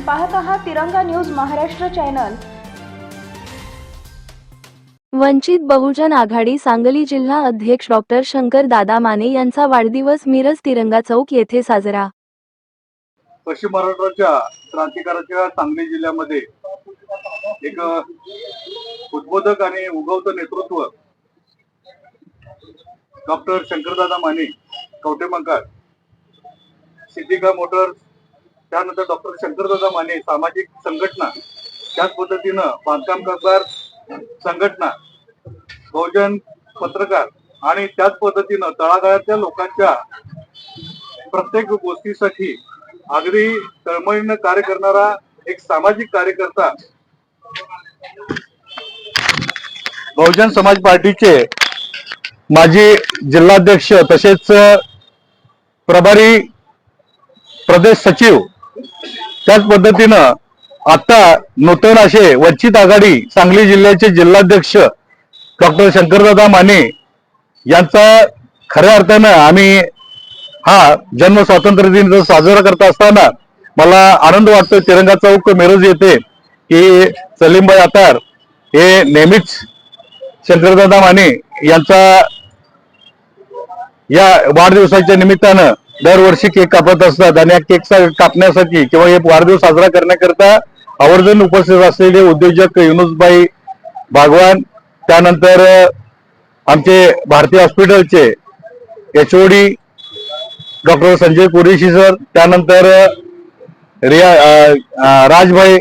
पाहत आहात Tiranga news Maharashtra channel. Vanchit Bahujan Aghadi Sangli जिल्हा अध्यक्ष डॉक्टर शंकर दादा माने यांचा वाढदिवस मिरज तिरंगा चौक येथे साजरा. पश्चिम महाराष्ट्राच्या क्रांतिकाराच्या सांगली जिल्ह्यामध्ये एक उद्बोधक आणि उगवतं नेतृत्व डॉक्टर शंकरदादा माने कवटेमंकार सिद्धिका मोटर्स त्यानंतर डॉक्टर शंकरदादा माने सामाजिक संघटना त्याच पद्धतीनं बांधकाम कामगार संघटना बहुजन पत्रकार आणि त्याच पद्धतीनं तळागाळातल्या लोकांच्या प्रत्येक गोष्टीसाठी अगदी तळमळीनं कार्य करणारा एक सामाजिक कार्यकर्ता बहुजन समाज पार्टीचे माजी जिल्हाध्यक्ष तसेच प्रभारी प्रदेश सचिव त्याच पद्धतीनं आता नूतन असे वंचित आघाडी सांगली जिल्ह्याचे जिल्हाध्यक्ष डॉक्टर शंकरदादा माने यांचा खऱ्या अर्थानं आम्ही हा जन्म स्वातंत्र्य दिन साजरा करत असताना मला आनंद वाटतो तिरंगा चौक मिरज येते की सलीमबाई आतार हे नेहमीच शंकरदादा माने यांचा या वाढदिवसाच्या निमित्तानं दरवर्षी केक कापत असतात आणि या केक कापण्यासाठी किंवा हे वाढदिवस साजरा करण्याकरता आवर्जून उपस्थित असलेले उद्योजक युनुसबाई भागवान त्यानंतर आमचे भारतीय हॉस्पिटलचे H doctor Sanjay Qureshi sir त्यानंतर रिया राजभाई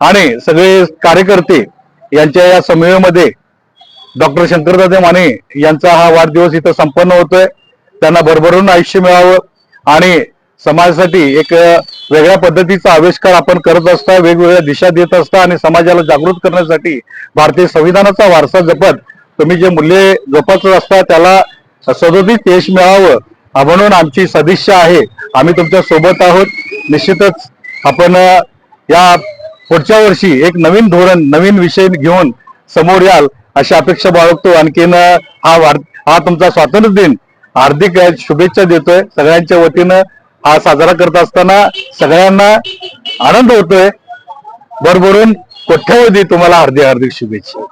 आणि सगळे कार्यकर्ते यांच्या या समूहामध्ये डॉक्टर शंकरदादे माने यांचा हा वाढदिवस इथं संपन्न होतोय. त्यांना भरभरून आयुष्य मिळावं आणि समाजासाठी एक वेगळ्या पद्धतीचा आविष्कार आपण करत असता वेगवेगळ्या दिशा देत असता आणि समाजाला जागृत करण्यासाठी भारतीय संविधानाचा वारसा जपत तुम्ही जे मूल्ये जोपासत असता त्याला सदोदित यश मिळावं हा म्हणून आमची सदिच्छा आहे. आम्ही तुमच्यासोबत आहोत. निश्चितच आपण या पुढच्या वर्षी एक नवीन धोरण नवीन विषय घेऊन समोर याल. अशी अपेक्षा बाळगतो. आणखीन हा हा तुमचा स्वातंत्र्य दिन हार्दिक शुभेच्छा देतोय. सगळ्यांच्या वतीनं हा साजरा करत असताना सगळ्यांना आनंद होतोय. भरभरून कोठ्यावधी तुम्हाला हार्दिक हार्दिक शुभेच्छा.